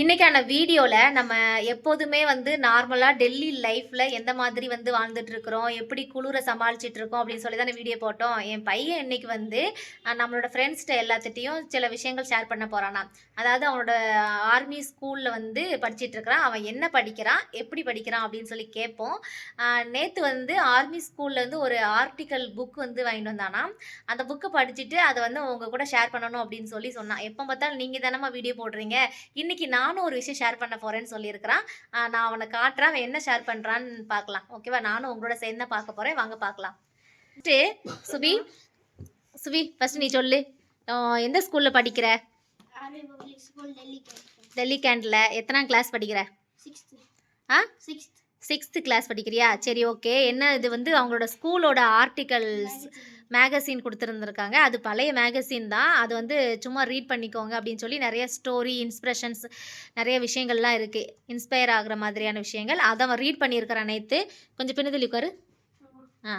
இன்னைக்கான வீடியோவில் நம்ம எப்போதுமே வந்து நார்மலாக டெல்லி லைஃப்பில் எந்த மாதிரி வந்து வாழ்ந்துட்டு இருக்கிறோம் எப்படி குளிரை சமாளிச்சிட்டு இருக்கோம் அப்படின்னு சொல்லி தானே வீடியோ போட்டோம். என் பையன் இன்னைக்கு வந்து நம்மளோட ஃப்ரெண்ட்ஸ்கிட்ட எல்லாத்திட்டையும் சில விஷயங்கள் ஷேர் பண்ண போகிறானா அதாவது அவனோட ஆர்மி ஸ்கூலில் வந்து படிச்சிட்டு இருக்கிறான். அவன் என்ன படிக்கிறான் எப்படி படிக்கிறான் அப்படின்னு சொல்லி கேட்போம். நேற்று வந்து ஆர்மி ஸ்கூல்ல வந்து ஒரு ஆர்டிக்கல் புக் வந்து வாங்கிட்டு வந்தானா. அந்த புக்கை படிச்சுட்டு அதை வந்து உங்க கூட ஷேர் பண்ணணும் அப்படின்னு சொல்லி சொன்னான். எப்போ பார்த்தாலும் நீங்கள் தானம்மா வீடியோ போடுறீங்க. இன்னைக்கு நானும் ஒரு விஷயம் ஷேர் பண்ண போறேன்னு சொல்லியிருக்கிறான். நான் அவனை காட்டுறேன். அவன் என்ன ஷேர் பண்றான்னு பார்க்கலாம். ஓகேவா நானும் உங்களோட சேர்ந்து தான் பார்க்க போறேன். வாங்க பார்க்கலாம். ஃபஸ்ட்டு சுபி சுபி ஃபர்ஸ்ட் நீ சொல்லு. எந்த ஸ்கூல்ல படிக்கிற? டெல்லி கேண்டில் எத்தனாம் கிளாஸ் படிக்கிற? ஆ? சிக்ஸ்த் சிக்ஸ்த்து கிளாஸ் படிக்கிறியா? சரி ஓகே என்ன இது வந்து அவங்களோட ஸ்கூலோட ஆர்டிகல்ஸ் மேகசின் கொடுத்துருந்துருக்காங்க. அது பழைய மேகசின் தான். அது வந்து சும்மா ரீட் பண்ணிக்கோங்க அப்படின்னு சொல்லி நிறைய ஸ்டோரி இன்ஸ்பிரஷன்ஸ் நிறைய விஷயங்கள்லாம் இருக்குது இன்ஸ்பயர் ஆகுற மாதிரியான விஷயங்கள். அதை அவன் ரீட் பண்ணியிருக்கிறான் நேற்று கொஞ்சம் பின்னதலி உட்காரு. ஆ.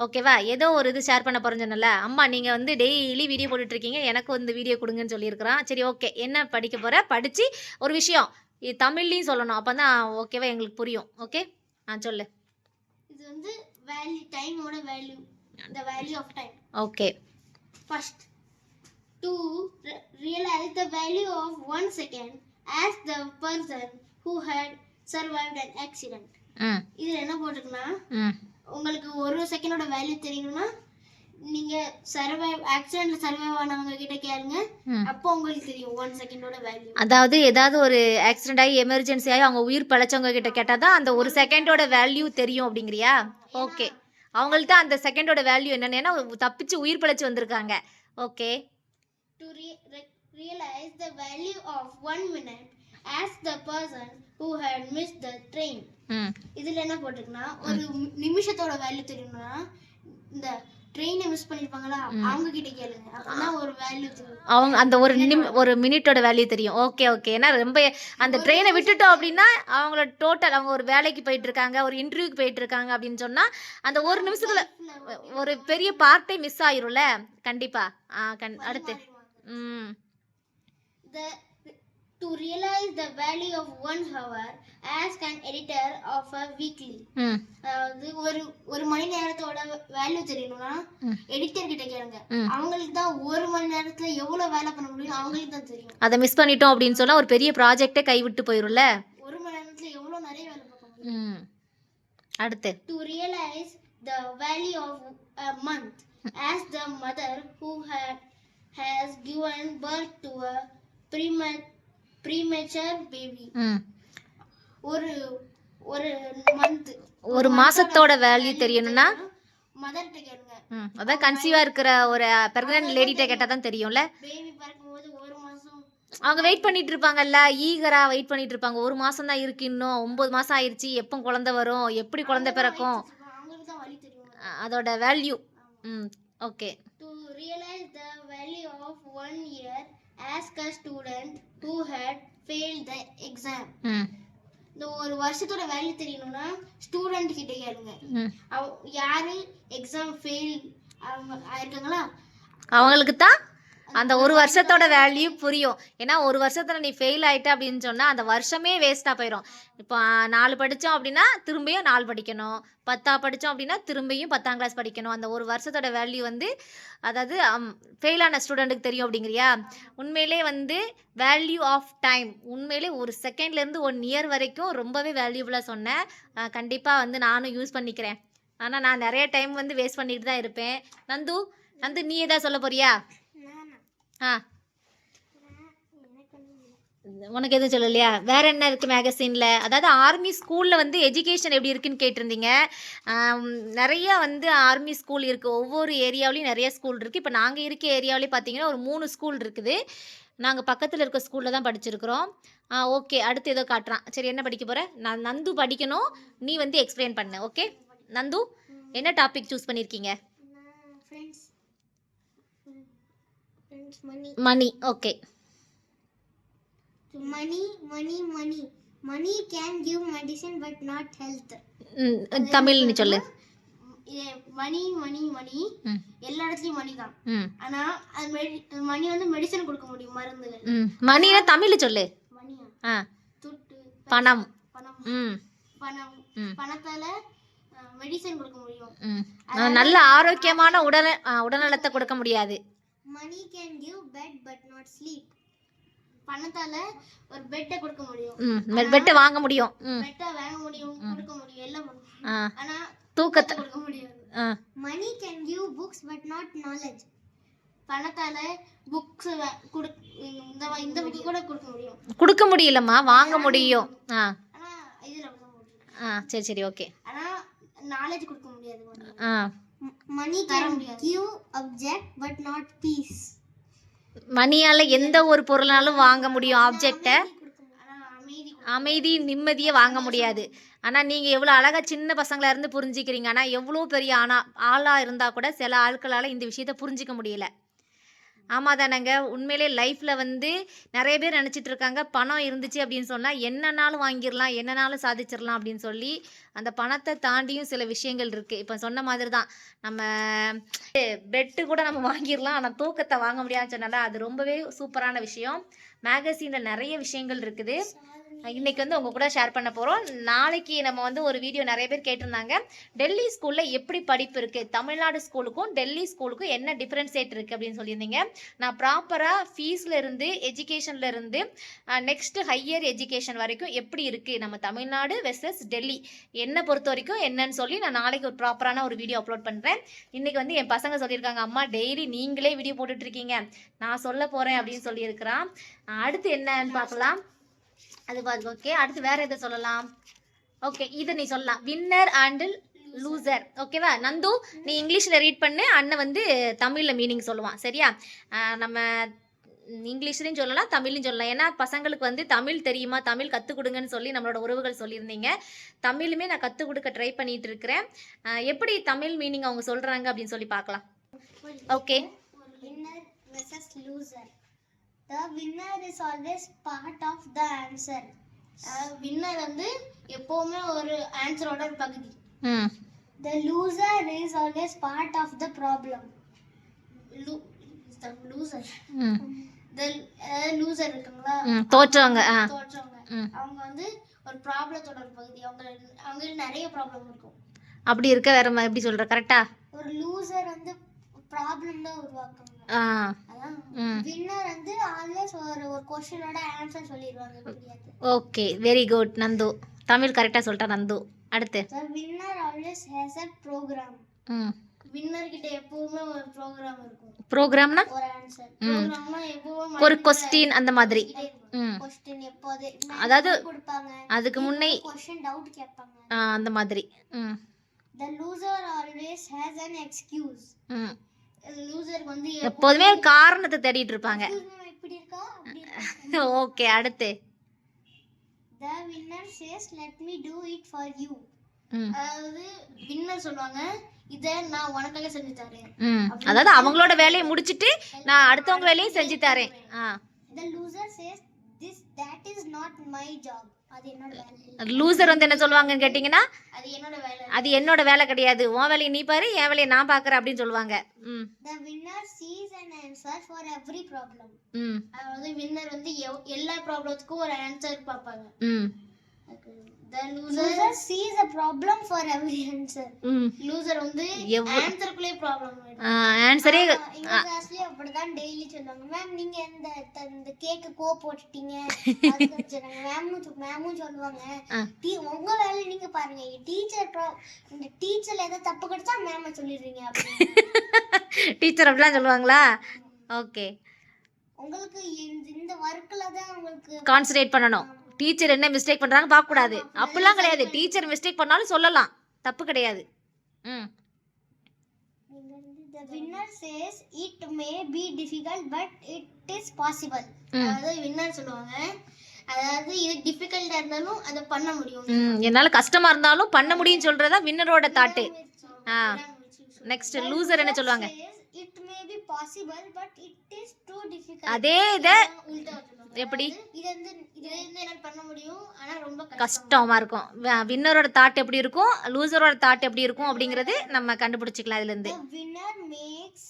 ஓகேவா ஏதோ ஒரு இது ஷேர் பண்ண போகிறேன்னு அம்மா நீங்கள் வந்து டெய்லி வீடியோ போட்டுட்ருக்கீங்க எனக்கு வந்து வீடியோ கொடுங்கன்னு சொல்லியிருக்கிறான். சரி ஓகே என்ன படிக்க போகிற படித்து ஒரு விஷயம். இது தமிழ்லையும் சொல்லணும். அப்போ தான் ஓகேவா எங்களுக்கு புரியும். ஓகே ஆ சொல்லு. இது வந்து value டைமோட value the value of time okay first to realise the value of one second as the person who had survived an accident இதில் என்ன போட்டிருக்குன்னா உங்களுக்கு ஒரு செகண்டோட வேல்யூ தெரியணும்னா நீங்க சர்வைவ் ஆக்சிடென்ட்ல சர்வைவ் ஆனவங்க கிட்ட கேளுங்க. அப்போ உங்களுக்கு தெரியும் ஒன் செகண்டோட வேல்யூ அதாவது ஏதாவது ஒரு ஆக்சிடென்ட் ஆகி எமர்ஜென்சி ஆகி அவங்க உயிர் பழைச்சவங்க கிட்ட கேட்டால் தான் அந்த ஒரு செகண்டோட வேல்யூ தெரியும் அப்படிங்கிறியா? ஓகே அவங்கள்ட்ட அந்த செகண்டோட வேல்யூ என்னன்னு ஏன்னா தப்பிச்சு உயிர் பழைச்சு வந்திருக்காங்க. Okay to re- re- realize the value of one minute as the person who had missed the train. ம். இதுல என்ன போட்டிருக்குன்னா ஒரு நிமிஷத்தோட வேல்யூ தெரியணும்னா இந்த ட்ரெயினை மிஸ் பண்ணிருப்பாங்களா? அவங்க கிட்ட கேளுங்க. அப்பதான் ஒரு வேல்யூ அவங்க அந்த ஒரு நிம் ஒரு மினிட்டோட வேல்யூ தெரியும். ஓகே ஓகே ஏன்னா ரொம்ப அந்த ட்ரெயினை விட்டுட்டோம் அப்படின்னா அவங்களோட டோட்டல் அவங்க ஒரு வேலைக்கு போயிட்டு இருக்காங்க ஒரு இன்டர்வியூக்கு போயிட்டு இருக்காங்க அப்படின்னு சொன்னா அந்த ஒரு நிமிஷத்துல ஒரு பெரிய பார்ட்டே மிஸ் ஆயிரும்ல? கண்டிப்பா. ஆ கண் அடுத்து. ம். To realize the value of one hour as an editor of a weekly. அதாவது ஒரு ஒரு மணி நேரத்தோட வேல்யூ தெரியணும்னா. எடிட்டர் கிட்ட கேளுங்க. அவங்களுக்கு தான் ஒரு மணி நேரத்துல எவ்வளவு வேலை பண்ண முடியும் அவங்களுக்கு தான் தெரியும். அதை மிஸ் பண்ணிட்டோம் அப்படின்னு சொன்னா ஒரு பெரிய ப்ராஜெக்டே கைவிட்டு போயிரும்ல? ஒரு மணி நேரத்துல எவ்வளவு நிறைய வேலை பார்க்க முடியும். அடுத்து. To realize the value of a month as the mother who had has given birth to a prema- premature baby. ம். ஒரு ஒரு மந்த் ஒரு மாசத்தோட வேல்யூ தெரியணும்னா மதர்கிட்ட கேளுங்க. ம். அதான் கன்சீவா இருக்கிற ஒரு பிரெக்னன்ட் லேடிட்ட கேட்டால் தான் தெரியும்ல? பேபி பிறக்கும்போது ஒரு மாசம். அவங்க வெயிட் பண்ணிட்டு இருப்பாங்கல்ல? ஈகரா வெயிட் பண்ணிட்டு இருப்பாங்க. ஒரு மாசம் தான் இருக்கு இன்னும். ஒன்பது மாசம் ஆயிருச்சு. எப்போ குழந்தை வரும்? எப்படி குழந்தை பிறக்கும்? அதோட வேல்யூ ம். Okay. To realize the value of one year ask a student who had failed the exam. ம். இந்த ஒரு வருஷத்தோட வேல்யூ தெரியணும்னா ஸ்டூடெண்ட் கிட்ட கேளுங்க. யாரு எக்ஸாம் ஃபெயில் அவங்க ஆயிருக்காங்களா? அவங்களுக்கு தான் அந்த ஒரு வருஷத்தோட வேல்யூ புரியும். ஏன்னா ஒரு வருஷத்துல நீ ஃபெயில் ஆயிட்ட அப்படின்னு சொன்னா அந்த வருஷமே வேஸ்டா போயிடும் இப்போ நாலு படித்தோம் அப்படின்னா திரும்பியும் நாலு படிக்கணும். பத்தா படித்தோம் அப்படின்னா திரும்பியும் பத்தாம் கிளாஸ் படிக்கணும். அந்த ஒரு வருஷத்தோட வேல்யூ வந்து அதாவது ஃபெயில் ஆன ஸ்டூடெண்ட்டுக்கு தெரியும் அப்படிங்கிறியா? உண்மையிலே வந்து வேல்யூ ஆஃப் டைம் உண்மையிலே ஒரு செகண்ட்லேருந்து ஒன் இயர் வரைக்கும் ரொம்பவே வேல்யூபுளாக சொன்னேன் கண்டிப்பாக வந்து நானும் யூஸ் பண்ணிக்கிறேன். ஆனால் நான் நிறைய டைம் வந்து வேஸ்ட் பண்ணிட்டு தான் இருப்பேன். நந்து நந்து நீ ஏதாவது சொல்ல போறியா? ஆ. உனக்கு எதுவும் சொல்லலையா? வேற என்ன இருக்கு மேகசின்ல அதாவது ஆர்மி ஸ்கூல்ல வந்து எஜுகேஷன் எப்படி இருக்குன்னு கேட்டிருந்தீங்க. நிறைய வந்து ஆர்மி ஸ்கூல் இருக்கு. ஒவ்வொரு ஏரியாவிலையும் நிறைய ஸ்கூல் இருக்கு. இப்போ நாங்கள் இருக்க ஏரியாவிலேயே பார்த்தீங்கன்னா ஒரு மூணு ஸ்கூல் இருக்குது. நாங்கள் பக்கத்தில் இருக்க ஸ்கூலில் தான் படிச்சிருக்கிறோம். ஆ ஓகே அடுத்து ஏதோ காட்டுறான். சரி என்ன படிக்க போற? நான் நந்து படிக்கணும். நீ வந்து எக்ஸ்பிளைன் பண்ணு ஓகே நந்து என்ன டாபிக் சூஸ் பண்ணியிருக்கீங்க friends money. Money okay money money money. Money can give medicine but not health Tamil நீ சொல்லு. மணி மணி மணி. எல்லா இடத்துலயும் மணி தான். ஆனா மணி வந்து மெடிசன் கொடுக்க முடியும் மருந்துகள். மணினா தமிழ் சொல்லு. மணியா? ஆ. துட்டு பணம். பணம். பணம். பணத்தால மெடிசன் கொடுக்க முடியும். நல்ல ஆரோக்கியமான உடல் உடல்நலத்தை கொடுக்க முடியாது. Money can give bed but not sleep பணத்தால ஒரு பெட்டை கொடுக்க முடியும். பெட்டு வாங்க முடியும். பெட்டை வாங்க முடியும் கொடுக்க முடியும் எல்லாம் முடியும். ஆனா தூக்கத்தை கொடுக்க முடியாது. ஆ. Money can give books but not knowledge பணத்தால books இந்த இந்த புக்கு கூட கொடுக்க முடியும். கொடுக்க முடியலம்மா வாங்க முடியும். ஆ. முடியும். ஆ சரி சரி ஓகே. ஆனா நாலேஜ் கொடுக்க முடியாது. ஆ. Money can give object but not peace மணியால் எந்த ஒரு பொருளாலும் வாங்க முடியும் ஆப்ஜெக்டை ஆனா அமைதி அமைதி நிம்மதியை வாங்க முடியாது. ஆனால் நீங்கள் எவ்வளோ அழகாக சின்ன பசங்களா இருந்து புரிஞ்சிக்கிறீங்க. ஆனால் எவ்வளோ பெரிய ஆனா ஆளாக இருந்தால் கூட சில ஆட்களால் இந்த விஷயத்த புரிஞ்சிக்க முடியல. ஆமாம் தானேங்க. உண்மையிலே லைஃப்பில் வந்து நிறைய பேர் நினச்சிட்டு இருக்காங்க. பணம் இருந்துச்சு அப்படின்னு சொன்னால் என்னன்னாலும் வாங்கிடலாம் என்னன்னாலும் சாதிச்சிடலாம் அப்படின்னு சொல்லி அந்த பணத்தை தாண்டியும் சில விஷயங்கள் இருக்குது இப்போ சொன்ன மாதிரி தான் நம்ம பெட்டு கூட நம்ம வாங்கிடலாம் ஆனால் தூக்கத்தை வாங்க முடியாதுன்னு சொன்னால அது ரொம்பவே சூப்பரான விஷயம். மேகசீனில் நிறைய விஷயங்கள் இருக்குது. இன்னைக்கு வந்து உங்க கூட ஷேர் பண்ண போகிறோம் நாளைக்கு நம்ம வந்து ஒரு வீடியோ நிறைய பேர் கேட்டிருந்தாங்க. டெல்லி ஸ்கூலில் எப்படி படிப்பு இருக்குது தமிழ்நாடு ஸ்கூலுக்கும் டெல்லி ஸ்கூலுக்கும் என்ன டிஃப்ரென்சேட் இருக்குது அப்படின்னு சொல்லியிருந்தீங்க. நான் ப்ராப்பராக ஃபீஸில் இருந்து எஜுகேஷனில் இருந்து நெக்ஸ்ட் ஹையர் எஜுகேஷன் வரைக்கும் எப்படி இருக்குது நம்ம தமிழ்நாடு வெர்சஸ் டெல்லி. என்னை பொறுத்த வரைக்கும் என்னன்னு சொல்லி நான் நாளைக்கு ஒரு ப்ராப்பரான ஒரு வீடியோ அப்லோட் பண்ணுறேன் இன்றைக்கி வந்து என் பசங்க சொல்லியிருக்காங்க அம்மா டெய்லி நீங்களே வீடியோ போட்டுட்ருக்கீங்க நான் சொல்ல போகிறேன் அப்படின்னு சொல்லியிருக்கிறான். அடுத்து என்னன்னு பார்க்கலாம். அது ஓகே அடுத்து வேறு எதை சொல்லலாம்? ஓகே இதை நீ சொல்லலாம். வின்னர் அண்ட் லூசர் ஓகேவா நந்து நீ இங்கிலீஷில் ரீட் பண்ணு. அண்ணன் வந்து தமிழில் மீனிங் சொல்லுவான். சரியா? நம்ம இங்கிலீஷ்லையும் சொல்லலாம் தமிழ்லையும் சொல்லலாம். ஏன்னா பசங்களுக்கு வந்து தமிழ் தெரியுமா? தமிழ் கற்றுக் கொடுங்கன்னு சொல்லி நம்மளோட உறவுகள் சொல்லியிருந்தீங்க. தமிழுமே நான் கற்றுக் கொடுக்க ட்ரை பண்ணிட்டு இருக்கிறேன். எப்படி தமிழ் மீனிங் அவங்க சொல்கிறாங்க அப்படின்னு சொல்லி பார்க்கலாம். Okay winner versus loser. The winner is always part of the answer. Winner வந்து எப்பவுமே ஒரு ஆன்சரோட பகுதி. ம். The loser is always part of the problem. Lo- the loser. ம். Loser இருக்குங்களா? தோற்றவங்க தோற்றவங்க. அவங்க வந்து ஒரு ப்ராப்ளத்தோட ஒரு பகுதி. அவங்க அவங்களுக்கு நிறைய ப்ராப்ளம் இருக்கும். அப்படி இருக்க வேற மா- எப்படி சொல்கிற கரெக்டா ஒரு லூசர் வந்து ப்ராப்ளம் தான் உருவாக்குவாங்க. ஆ. அதான் ம். வின்னர் வந்து ஆல்வேஸ் ஒரு ஒரு கொஸ்டினோட ஆன்சர் சொல்லிடுவாங்க okay very good Nandu. Tamil கரெக்டாக சொல்லிட்டா நந்து. அடுத்து. Winner always has a program. ம். வின்னர் கிட்ட எப்பவுமே ஒரு ப்ரோக்ராம் இருக்கும். ப்ரோக்ராம்னா ஒரு ஆன்சர் ப்ரோக்ராம்னா எப்பவும் ஒரு கொஸ்டின் அந்த மாதிரி. கொஸ்டின் எப்போது? அதாவது கொடுப்பாங்க. அதுக்கு முன்னே கொஸ்டின் டவுட் கேட்பாங்க. அந்த மாதிரி. The loser always has an excuse. லூசருக்கு வந்து எப்போதுமே ஒரு காரணத்தை தேடிட்டு இருப்பாங்க. "Excuse me, இப்படி இருக்கா? அப்படி இருக்கா?" ஓகே அடுத்து. The winner says let me do it for you. ம். அதாவது வின்னர் சொல்லுவாங்க. இதை நான் உனக்காக செஞ்சு தரேன். ம். அதாவது அவங்களோட வேலையை முடிச்சிட்டு நான் அடுத்தவங்க வேலையும் செஞ்சு தரேன். ஆ. லூசர் வந்து என்ன சொல்லுவாங்கன்னு கேட்டிங்கன்னா அது என்னோட வேலை அது என்னோட வேலை கிடையாது. உன் வேலையை நீ பாரு என் வேலையை நான் பார்க்குறேன் அப்படின்னு சொல்லுவாங்க. ம். ம். அதாவது வின்னர் வந்து எல்லா ப்ராப்ளத்துக்கும் ஒரு ஆன்சர் பார்ப்பாங்க. ம். The loser sees a problem for every answer. ம் லூசர் வந்து எவ்வ- ஆன்சருக்குள்ளே ப்ராப்ளம் ஆன்சரே எங்க கிளாஸ்லயே அப்படிதான் டெய்லி சொல்லுவாங்க. மேம் நீங்க இந்த இந்த கேக்கு கோ போட்டுட்டீங்க. மேமும் மேமும் சொல்லுவாங்க. டீ உங்க வேலையை நீங்க பாருங்க. டீச்சர் இந்த டீச்சர்ல ஏதோ தப்பு கிடைச்சா மேம சொல்லிடுறீங்க டீச்சர் அப்படிலாம் சொல்லுவாங்களா? ஓகே உங்களுக்கு இந்த- இந்த ஒர்க்ல தான் உங்களுக்கு கான்சன்ட்ரேட் பண்ணணும். டீச்சர் என்ன மிஸ்டேக் பண்ணுறாங்க பார்க்கக்கூடாது. அப்படிலாம் கிடையாது. டீச்சர் மிஸ்டேக் பண்ணாலும் சொல்லலாம். தப்பு கிடையாது. ம். The winner says it may be difficult but it is possible. அதாவது வின்னர் சொல்லுவாங்க. அதாவது இது டிஃபிகல்ட்டா இருந்தாலும் அதை பண்ண முடியும். ம். என்னால் கஷ்டமாக இருந்தாலும் பண்ண முடியும்னு சொல்கிறதா வின்னரோட தாட்டு ஆ. நெக்ஸ்ட் லூசர் என்ன சொல்லுவாங்க? It may be possible but it is too difficult அதே இதை எப்படி? கஷ்டம். இருக்கும். வின்னரோட தாட் எப்படி இருக்கும்? லூசரோட தாட் எப்படி இருக்கும் அப்படிங்கிறது நம்ம கண்டுபிடிச்சிக்கலாம் இதுலேருந்து. The winner makes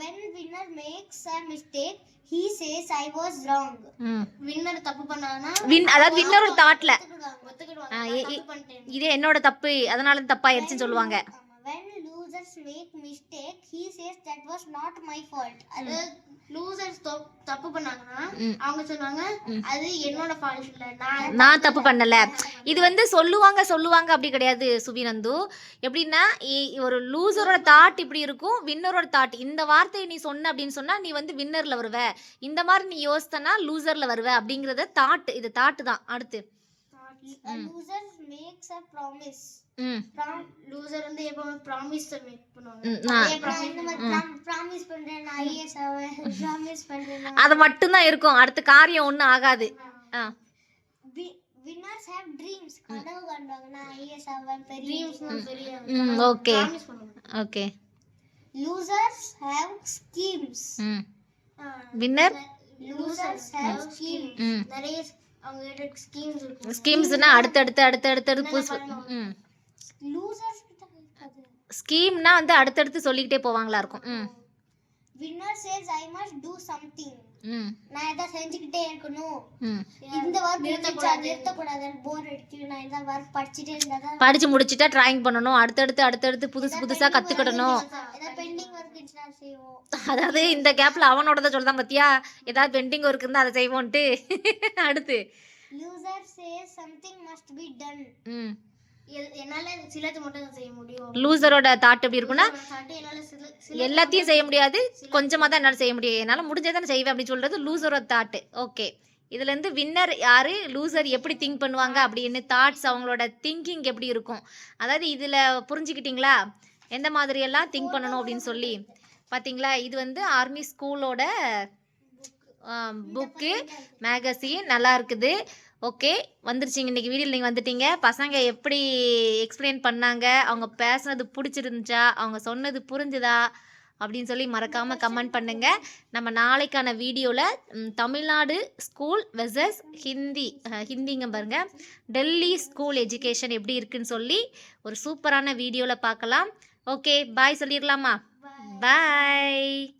when winner makes a mistake he says i was wrong. ம். வின்னர் தப்பு பண்ணானா வின் அதாவது தாட்ல தப்பு பண்ணிட்டேன் இதே என்னோட தப்பு அதனால தப்பாயிருச்சுன்னு சொல்லுவாங்க. ஆமா. when losers make mistake. He says that was not my fault. அது லூசர்ஸ் தப்பு பண்ணாங்கன்னா. அவங்க சொல்லுவாங்க அது என்னோட ஃபால்ட் இல்ல. நான் நான் தப்பு பண்ணல. இது வந்து சொல்லுவாங்க சொல்லுவாங்க அப்படி கிடையாது சுபிநந்து எப்படின்னா ஒரு லூசரோட தாட் இப்படி இருக்கும் வின்னரோட தாட் இந்த வார்த்தையை நீ சொன்ன அப்படின்னு சொன்னா நீ வந்து வின்னர்ல வருவ. இந்த மாதிரி நீ யோசித்தனா லூசர்ல வருவ அப்படிங்கறத தாட் இது தாட் தான் அடுத்து. Loser makes promise. ம் லூசர் வந்து எப்பவுமே ப்ராமிஸ் மேக் பண்ணுவாங்க. அது மட்டும்தான் இருக்கும். அடுத்த காரியம் ஒன்றும் ஆகாது. ஆ. வின்னர்ஸ் ஹேவ் ட்ரீம்ஸ் கனவு காண்பாங்க நான் ஐஎஸ் ஆவேன் பெரிய ட்ரீம்ஸ் பெரிய ம் okay. Okay. Losers have schemes ம். வின்னர் லூசர்ஸ் ஹேவ் ஸ்கீம்ஸ் ம். நிறைய அவங்க கிட்ட ஸ்கீம்ஸ் இருக்கும் ஸ்கீம்ஸ்னா அடுத்தடுத்து அடுத்தடுத்து அடுத்து புதுசு. ம். ஸ்கீம்னா வந்து அடுத்தடுத்து சொல்லிக்கிட்டே போவாங்களா இருக்கும். ம். Winner says I must do something ம். நான் எதாவது செஞ்சுக்கிட்டே இருக்கணும். இந்த ஒர்க் நிறுத்தக்கூடாது. நிறுத்தக்கூடாது போர் அடிக்கும் நான் இந்த ஒர்க் படிச்சுட்டே இருந்தா தான் படிச்சு முடிச்சிட்டா டிராயிங் பண்ணணும். அடுத்தடுத்து அடுத்தடுத்து புதுசு புதுசா கத்துக்கிடணும். ஏதாவது பெண்டிங் ஒர்க் இருந்துச்சுன்னா செய்வோம். அதாவது இந்த கேப்ல அவனோடத சொல்லுதான் பாத்தியா? ஏதாவது பெண்டிங் ஒர்க் இருந்தா அதை செய்வோன்ட்டு. அடுத்து. Loser says something must be done ம். என்னால சிலது மட்டும் தான் செய்ய முடியும். லூசரோட தாட் எப்படி சில எல்லாத்தையும் செய்ய முடியாது. கொஞ்சமா தான் என்னால செய்ய முடியும். என்னால முடிஞ்சதானே செய்வேன் அப்படின்னு சொல்றது லூசரோட தாட் ஓகே இதுல இருந்து வின்னர் யாரு? லூசர் எப்படி திங்க் பண்ணுவாங்க அப்படின்னு தாட்ஸ் அவங்களோட திங்கிங் எப்படி இருக்கும்? அதாவது இதுல புரிஞ்சுக்கிட்டீங்களா? எந்த மாதிரி எல்லாம் திங்க் பண்ணணும் அப்படின்னு சொல்லி. பாத்தீங்களா? இது வந்து ஆர்மி ஸ்கூலோட புக்கு மேகசின் நல்லா இருக்குது. ஓகே வந்துருச்சிங்க. இன்னைக்கு வீடியோவில் நீங்கள் வந்துட்டீங்க. பசங்க எப்படி எக்ஸ்பிளைன் பண்ணாங்க? அவங்க பேசுனது பிடிச்சிருந்துச்சா? அவங்க சொன்னது புரிஞ்சுதா? அப்படின்னு சொல்லி மறக்காமல் கமெண்ட் பண்ணுங்க. நம்ம நாளைக்கான வீடியோவில் தமிழ்நாடு ஸ்கூல் வெசஸ் ஹிந்தி ஹிந்திங்க பாருங்க. டெல்லி ஸ்கூல் எஜுகேஷன் எப்படி இருக்குன்னு சொல்லி ஒரு சூப்பரான வீடியோவில் பார்க்கலாம். ஓகே பாய் சொல்லிடலாமா பாய்